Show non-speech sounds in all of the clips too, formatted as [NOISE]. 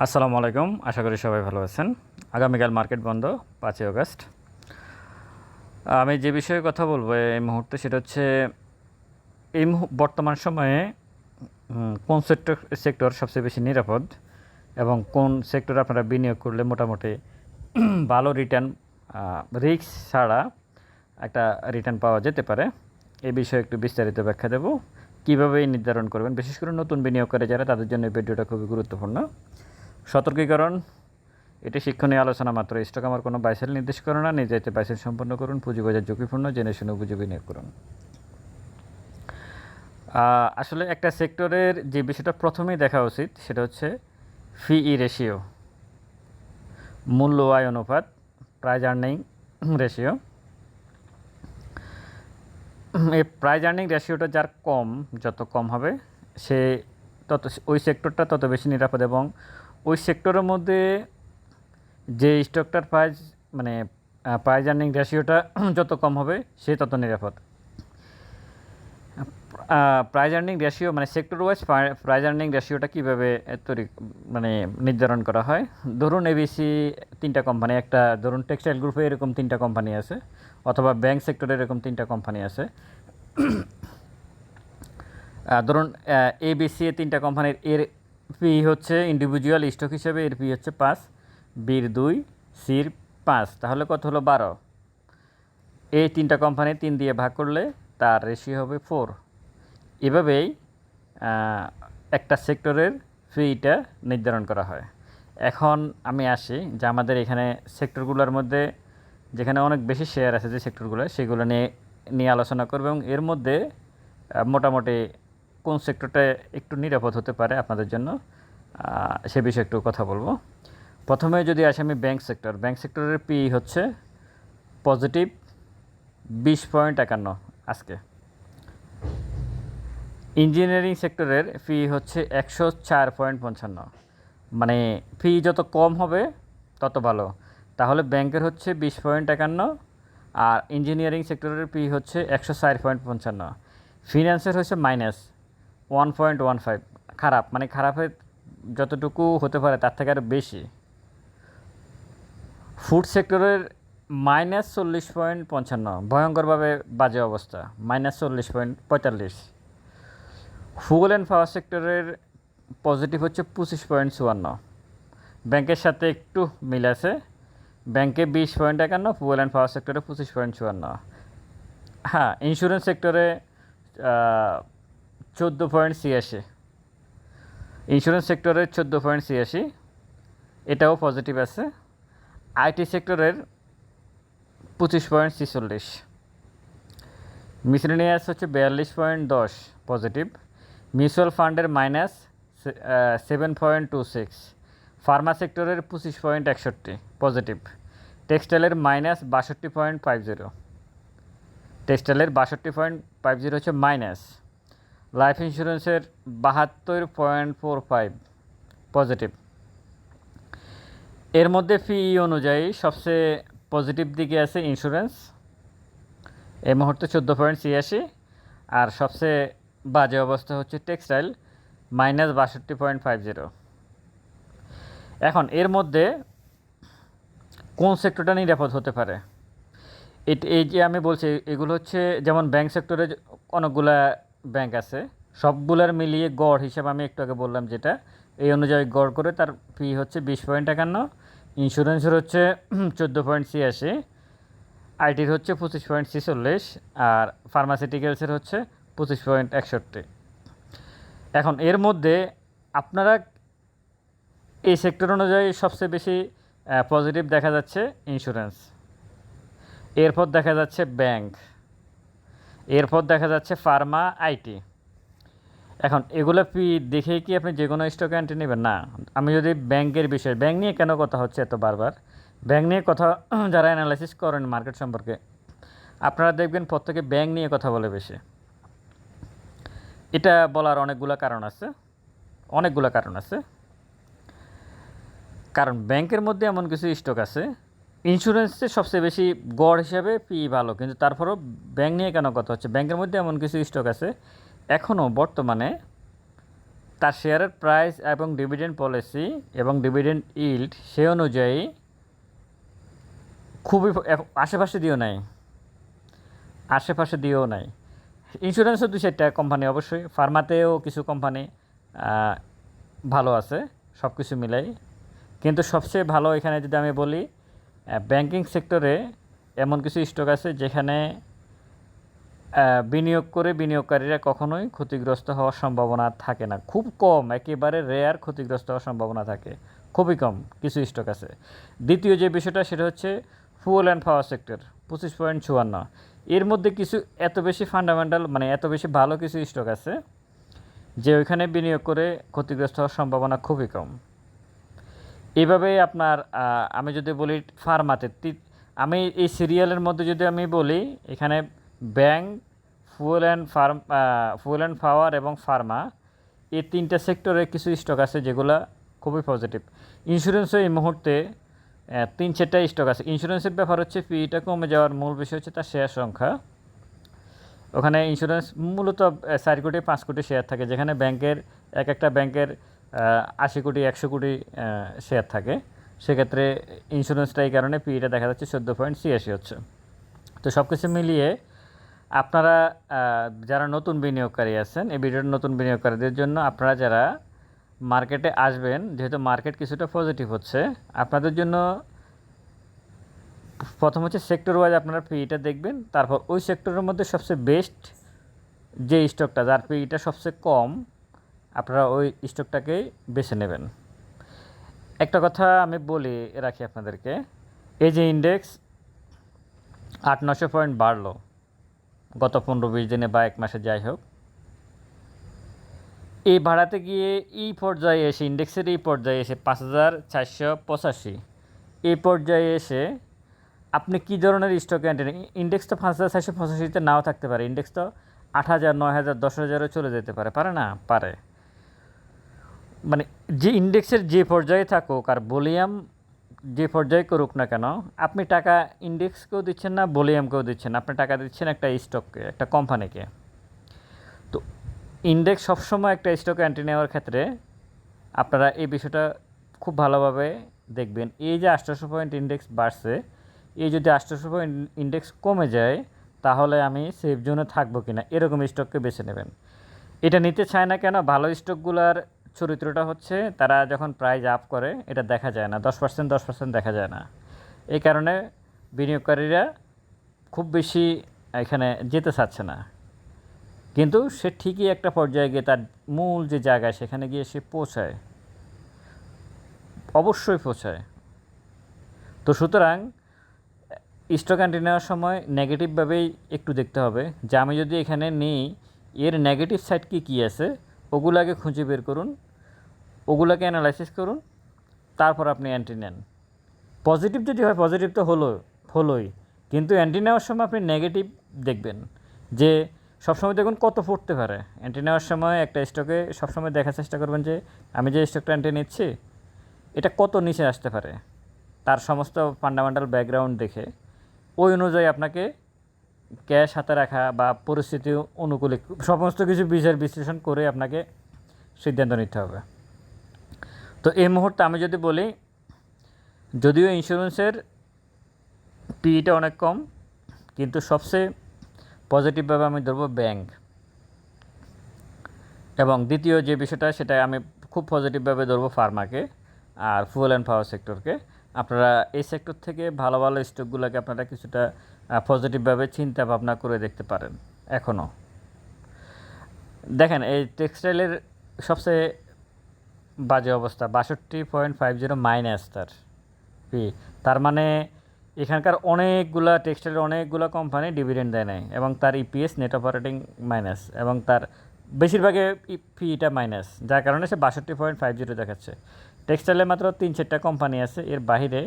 আসসালামু আলাইকুম। আশা করি সবাই ভালো আছেন। আগামীকাল মার্কেট বন্ধ, পাঁচই আগস্ট। আমি যে বিষয়ে কথা বলব এই মুহূর্তে সেটা হচ্ছে, এই বর্তমান সময়ে কোন সেক্টর সেক্টর সবচেয়ে বেশি নিরাপদ এবং কোন সেক্টরে আপনারা বিনিয়োগ করলে মোটামুটি [CLEARS THROAT] ভালো রিটার্ন রিস্ক ছাড়া একটা রিটার্ন পাওয়া যেতে পারে এই বিষয়ে একটু বিস্তারিত ব্যাখ্যা দেব। কীভাবে নির্ধারণ করবেন? বিশেষ করে নতুন বিনিয়োগকারী যারা, তাদের জন্য এই ভিডিওটা খুবই গুরুত্বপূর্ণ। সতর্কীকরণ, এটি শিক্ষণীয় আলোচনা মাত্র। স্টক আমার কোনো বাইসেল নির্দেশ করে না নিজেতে বাইসেল সম্পন্ন করুন, পুঁজিবাজার ঝুঁকিপূর্ণ, জেনে শুনে বুঝে বিনিয়োগ করুন। আসলে একটা সেক্টরের যে বিষয়টা প্রথমেই দেখা উচিত, সেটা হচ্ছে ফি ই রেশিও। মূল্য আয় অনুপাত, প্রাইজ আর্নিং রেশিও। এই প্রাইজ আর্নিং রেশিওটা যার কম, যত কম হবে, সে তত, ওই সেক্টরটা তত বেশি নিরাপদ এবং সেক্টরের মধ্যে যে স্টকটার প্রাইজ মানে প্রাইজ আর্নিং রেশিওটা যত কম হবে, সে তত নিরাপদ। প্রাইজ আর্নিং রেশিও মানে সেক্টর ওয়াইজ প্রাইজ আর্নিং রেশিওটা কীভাবে তৈরি মানে নির্ধারণ করা হয়? ধরুন এবিসি তিনটা কোম্পানি একটা, ধরুন টেক্সটাইল গ্রুপে এরকম তিনটা কোম্পানি আছে, অথবা ব্যাংক সেক্টরে এরকম তিনটা কোম্পানি আছে। [CLEARS THROAT] ধরুন এবিসি তিনটা কোম্পানির এর পি হচ্ছে ইন্ডিভিজুয়াল স্টক হিসেবে, এর পি হচ্ছে পাঁচ বির দুই সির পাঁচ, তাহলে কত হলো বারো? এই তিনটা কোম্পানি তিন দিয়ে ভাগ করলে তার রেশিও হবে ফোর এভাবেই একটা সেক্টরের ফিটা নির্ধারণ করা হয়। এখন আমি আসি যে আমাদের এখানে সেক্টরগুলোর মধ্যে যেখানে অনেক বেশি শেয়ার আছে যে সেক্টরগুলো সেগুলো নিয়ে নিয়ে আলোচনা করবে এবং এর মধ্যে মোটামুটি কোন সেক্টরটা একটু নিরাপদ হতে পারে আপনাদের জন্য সে বিষয়ে একটু কথা বলব। প্রথমে যদি আসি আমি ব্যাংক সেক্টর ব্যাংক সেক্টরের পি হচ্ছে পজিটিভ বিশ পয়েন্ট একান্ন আজকে। ইঞ্জিনিয়ারিং সেক্টরের ফি হচ্ছে একশো চার পয়েন্ট পঞ্চান্ন। মানে ফি যত কম হবে, তত ভালো। তাহলে ব্যাংকের হচ্ছে বিশ পয়েন্ট একান্ন আর ইঞ্জিনিয়ারিং সেক্টরের ফি হচ্ছে একশো চার পয়েন্ট পঞ্চান্ন। ফিনান্সের হচ্ছে minus one point one five খারাপ মানে খারাপের যতটুকু হতে পারে তার থেকে আরও বেশি। ফুড সেক্টরের মাইনাস চল্লিশ পয়েন্ট পঞ্চান্ন, ভয়ঙ্করভাবে বাজে অবস্থা মাইনাস চল্লিশ পয়েন্ট পঁয়তাল্লিশ। ফুয়েল অ্যান্ড পাওয়ার সেক্টরের পজিটিভ হচ্ছে পঁচিশ পয়েন্ট চুয়ান্ন। ব্যাংকের সাথে একটু মিল আছে, ব্যাংকে বিশ পয়েন্ট একান্ন ফুয়েল অ্যান্ড পাওয়ার সেক্টরে পঁচিশ পয়েন্ট চুয়ান্ন। হ্যাঁ ইন্স্যুরেন্স সেক্টরে চোদ্দ পয়েন্ট ছিয়াশি। ইন্স্যুরেন্স সেক্টরের চোদ্দ পয়েন্ট ছিয়াশি, এটাও পজিটিভ আছে। আইটি সেক্টরের পঁচিশ পয়েন্ট ছিচল্লিশ মিসলেনিয়াস হচ্ছে বিয়াল্লিশ পয়েন্ট দশ পজিটিভ মিউচুয়াল ফান্ডের minus seven point two six pharma সেক্টরের পঁচিশ পয়েন্ট একষট্টি পজিটিভ টেক্সটাইলের মাইনাস বাষট্টি পয়েন্ট ফাইভ জিরো টেক্সটাইলের বাষট্টি পয়েন্ট ফাইভ জিরো হচ্ছে মাইনাস লাইফ ইন্স্যুরেন্সের বাহাত্তর পয়েন্ট ফোর ফাইভ পজিটিভ এর মধ্যে ফি অনুযায়ী সবচেয়ে পজিটিভ দিকে আছে ইন্স্যুরেন্স এই মুহূর্তে চোদ্দ পয়েন্ট ছিয়াশি। আর সবচেয়ে বাজে অবস্থা হচ্ছে টেক্সটাইল মাইনাস বাষট্টি পয়েন্ট ফাইভ জিরো এখন এর মধ্যে কোন সেক্টরটা নিরাপদ হতে পারে? এই যে আমি বলছি, এগুলো হচ্ছে যেমন ব্যাংক সেক্টরে অনেকগুলা ব্যাংক আছে। সবগুলার মিলিয়ে গড় হিসাবে আমি একটু আগে বললাম যেটা। এই অনুযায়ী গড় করে তার ফি হচ্ছে বিশ পয়েন্ট একান্ন ইন্স্যুরেন্সের হচ্ছে [CLEARS THROAT] চোদ্দ পয়েন্ট ছিয়াশি আইটির হচ্ছে পঁচিশ পয়েন্ট ছেচল্লিশ আর ফার্মাসিউটিক্যালসের হচ্ছে পঁচিশ পয়েন্ট একষট্টি। এখন এর মধ্যে আপনারা এই সেক্টর অনুযায়ী সবচেয়ে বেশি পজিটিভ দেখা যাচ্ছে ইন্স্যুরেন্স এরপর দেখা যাচ্ছে ব্যাংক এরপর দেখা যাচ্ছে ফার্মা আইটি। এখন, এগুলো পি দেখেই কি আপনি যে কোনো স্টকে এন্ট্রি নেবেন? না, আমি যদি ব্যাংকের বিষয়ে, ব্যাংক নিয়ে কেন কথা হচ্ছে এত বারবার? ব্যাংক নিয়ে কথা, যারা অ্যানালাইসিস করেন মার্কেট সম্পর্কে, আপনারা দেখবেন প্রত্যেকে ব্যাংক নিয়ে কথা বলে বেশি। এটা বলার অনেকগুলো কারণ আছে। অনেকগুলো কারণ আছে। কারণ ব্যাংকের মধ্যে এমন কিছু স্টক আছে ইন্স্যুরেন্সে সবচেয়ে বেশি গড় হিসাবে পি ভালো, কিন্তু তারপরেও ব্যাংক নিয়ে কেন কথা হচ্ছে? ব্যাংকের মধ্যে এমন কিছু স্টক আছে, এখনও বর্তমানে তার শেয়ারের প্রাইস এবং ডিভিডেন্ড পলিসি এবং ডিভিডেন্ড ইল্ড সে অনুযায়ী খুবই আশেপাশে দিয়েও নাই। আশেপাশে দিয়েও নাই। ইন্স্যুরেন্সও দু চারটা কোম্পানি অবশ্যই ফার্মাতেও কিছু কোম্পানি ভালো আছে সব কিছু মিলাই। কিন্তু সবচেয়ে ভালো এখানে যদি আমি বলি ব্যাংকিং সেক্টরে এমন কিছু স্টক আছে যেখানে বিনিয়োগ করে বিনিয়োগকারীরা কখনোই ক্ষতিগ্রস্ত হওয়ার সম্ভাবনা থাকে না। খুব কম, একেবারে রেয়ার ক্ষতিগ্রস্ত হওয়ার সম্ভাবনা থাকে। খুবই কম, কিছু স্টক আছে। দ্বিতীয় যে বিষয়টা, সেটা হচ্ছে ফুয়েল অ্যান্ড পাওয়ার সেক্টর পঁচিশ পয়েন্ট চুয়ান্ন। এর মধ্যে কিছু এত বেশি ফান্ডামেন্টাল মানে এত বেশি ভালো কিছু স্টক আছে, যে ওইখানে বিনিয়োগ করে ক্ষতিগ্রস্ত হওয়ার সম্ভাবনা খুবই কম। এভাবে আপনার আমি যদি বলি ফার্মাতে আমি এই সিরিয়ালের মধ্যে যদি আমি বলি, এখানে bank, fuel and farm fuel and power এবং ফার্মা, এই তিনটা সেক্টরে কিছু স্টক আছে যেগুলো খুবই পজিটিভ। ইন্স্যুরেন্সও এই মুহূর্তে তিন চারটা স্টক আছে। ইন্স্যুরেন্সের ব্যাপার হচ্ছে, ফিটা কমে যাওয়ার মূল বিষয় হচ্ছে তার শেয়ার সংখ্যা। ওখানে ইন্স্যুরেন্স মূলত চার কোটি, পাঁচ কোটি শেয়ার থাকে, যেখানে ব্যাংকের, এক একটা ব্যাংকের আশি কোটি, একশো কোটি শেয়ার থাকে। সেক্ষেত্রে ইন্স্যুরেন্সটা এই কারণে পিটা দেখা যাচ্ছে চোদ্দ পয়েন্ট ছিয়াশি হচ্ছে। তো সব কিছু মিলিয়ে আপনারা যারা নতুন বিনিয়োগকারী আছেন, এই ভিডিওর নতুন বিনিয়োগকারীদের জন্য আপনারা যারা মার্কেটে আসবেন, যেহেতু মার্কেট কিছুটা পজিটিভ হচ্ছে, আপনাদের জন্য প্রথম হচ্ছে সেক্টর ওয়াইজ আপনারা পিইটা দেখবেন। তারপর ওই সেক্টরের মধ্যে সবচেয়ে বেস্ট যে স্টকটা যার পিইটা সবচেয়ে কম আপনারা ওই স্টকটাকেই বেছে নেবেন। একটা কথা আমি বলি রাখি আপনাদেরকে, এই যে ইন্ডেক্স আট নশো পয়েন্ট বাড়লো গত পনেরো বিশ দিনে বা এক মাসে যাই হোক, এই ভাড়াতে গিয়ে এই পর্যায়ে এসে ইন্ডেক্সের এই পর্যায়ে এসে পাঁচ হাজার চারশো পঁচাশি, এই পর্যায়ে এসে আপনি কী ধরনের স্টকে আনটেন ইন্ডেক্স তো পাঁচ হাজার চারশো পঁচাশিতে নাও থাকতে পারে ইন্ডেক্স তো আট হাজার, নয় হাজার, দশ হাজারও চলে যেতে পারে পারে না? পারে। মানে যে ইন্ডেক্সের যে পর্যায়ে থাকুক আর ভলিউম যে পর্যায়ে করুক না কেন, আপনি টাকা ইন্ডেক্সকেও দিচ্ছেন না ভলিউমকেও দিচ্ছেন আপনি টাকা দিচ্ছেন একটা স্টককে একটা কোম্পানিকে তো ইন্ডেক্স সবসময় একটা স্টকে অ্যান্টি নেওয়ার ক্ষেত্রে আপনারা এই বিষয়টা খুব ভালোভাবে দেখবেন। এই যে আষ্টশো পয়েন্ট ইন্ডেক্স বাড়ছে, এই যদি আষ্টশো পয়েন্ট ইন্ডেক্স কমে যায়, তাহলে আমি সেফ জোনে থাকব কিনা, এরকম স্টককে বেছে নেবেন। এটা নিতে চায় না কেন? ভালো স্টকগুলোর চরিত্রটা হচ্ছে তারা যখন প্রাইজ আপ করে, এটা দেখা যায় না। দশ পার্সেন্ট দশ পার্সেন্ট দেখা যায় না। এই কারণে বিনিয়োগকারীরা খুব বেশি এখানে যেতে চাচ্ছে না। কিন্তু সে ঠিকই একটা পর্যায়ে গিয়ে তার মূল যে জায়গায়, সেখানে গিয়ে সে পৌঁছায়। অবশ্যই পৌঁছায়। তো সুতরাং স্টক অ্যান্টি নেওয়ার সময় নেগেটিভভাবেই একটু দেখতে হবে। যে আমি যদি এখানে নিই, এর নেগেটিভ সাইড কী কী আছে? ওগুলাকে খুঁজে বের করুন, ওগুলাকে অ্যানালাইসিস করুন, তারপর আপনি অ্যান্টি নেন। পজিটিভ যদি হয় পজিটিভ তো হলো হলোই। কিন্তু অ্যান্টি নেওয়ার সময় আপনি নেগেটিভ দেখবেন। যে সবসময় দেখুন কত ফুটতে পারে। অ্যান্টি নেওয়ার সময় একটা স্টকে সবসময় দেখার চেষ্টা করবেন যে, আমি যে স্টকটা অ্যান্টি নিচ্ছি, এটা কত নিচে আসতে পারে? তার সমস্ত ফান্ডামেন্টাল ব্যাকগ্রাউন্ড দেখে, ওই অনুযায়ী আপনাকে ক্যাশ হাতে রাখা বা পরিস্থিতি অনুকূলে সমস্ত কিছু বিচার বিশ্লেষণ করে আপনাকে সিদ্ধান্ত নিতে হবে। তো এই মুহূর্তে আমি যদি বলি, যদিও ইন্স্যুরেন্সের পিইটা অনেক কম, কিন্তু সবচেয়ে পজিটিভভাবে আমি ধরবো ব্যাংক। এবং দ্বিতীয় যে বিষয়টা, সেটা আমি খুব পজিটিভভাবে ধরবো ফার্মাকে আর ফুয়েল অ্যান্ড পাওয়ার সেক্টরকে। আপনারা এই সেক্টর থেকে ভালো ভালো স্টকগুলোকে আপনারা কিছুটা পজিটিভভাবে চিন্তা ভাবনা করে দেখতে পারেন এখনও দেখেন, এই টেক্সটাইলের সবচেয়ে বাজে অবস্থা, বাষট্টি পয়েন্ট ফাইভ জিরো মাইনাস তার পি তার মানে এখানকার অনেকগুলা টেক্সটাইলের অনেকগুলো কোম্পানি ডিভিডেন্ড দেয় নাই, এবং তার ইপিএস নেট অপারেটিং মাইনাস এবং তার বেশিরভাগে পিটা মাইনাস যার কারণে সে বাষট্টি পয়েন্ট ফাইভ জিরো দেখাচ্ছে। টেক্সটাইলে মাত্র তিন চারটা কোম্পানি আছে, এর বাইরে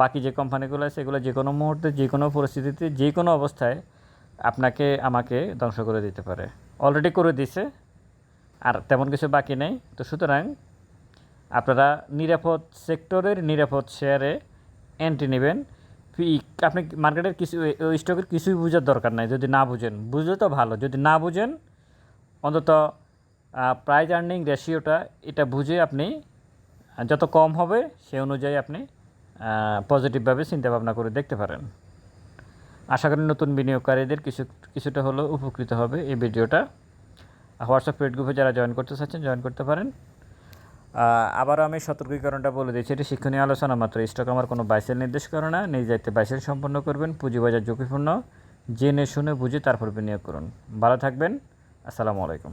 বাকি যে কোম্পানিগুলো আছে, এগুলো যে কোনো মুহূর্তে, যে কোনো পরিস্থিতিতে, যে কোনো অবস্থায় আপনাকে, আমাকে ধ্বংস করে দিতে পারে। অলরেডি করে দিছে, আর তেমন কিছু বাকি নেই। তো সুতরাং আপনারা নিরাপদ সেক্টরের নিরাপদ শেয়ারে এন্ট্রি নেবেন। আপনি মার্কেটের কিছু, ওই স্টকের কিছুই বোঝার দরকার নাই, যদি না বুঝেন। বুঝলে তো ভালো, যদি না বুঝেন, অন্তত প্রাইজ আর্নিং রেশিওটা এটা বুঝে আপনি, যত কম হবে, সে অনুযায়ী আপনি পজিটিভভাবে চিন্তা ভাবনা করে দেখতে পারেন। আশা করি নতুন বিনিয়োগকারীদের কিছু, কিছুটা হলেও উপকৃত হবে এই ভিডিওটা। হোয়াটসঅ্যাপ পেড গ্রুপে যারা জয়েন করতে চাচ্ছেন জয়েন করতে পারেন। আবারও আমি সতর্কীকরণটা বলে দিচ্ছি, এটি শিক্ষণীয় আলোচনা মাত্র। স্টক আমার কোনো বাইসেল নির্দেশ করে না নিজ দায়িত্বে বাইসেল সম্পন্ন করবেন, পুঁজিবাজার ঝুঁকিপূর্ণ, জেনে শুনে বুঝে তারপর বিনিয়োগ করুন। ভালো থাকবেন, আসসালামু আলাইকুম।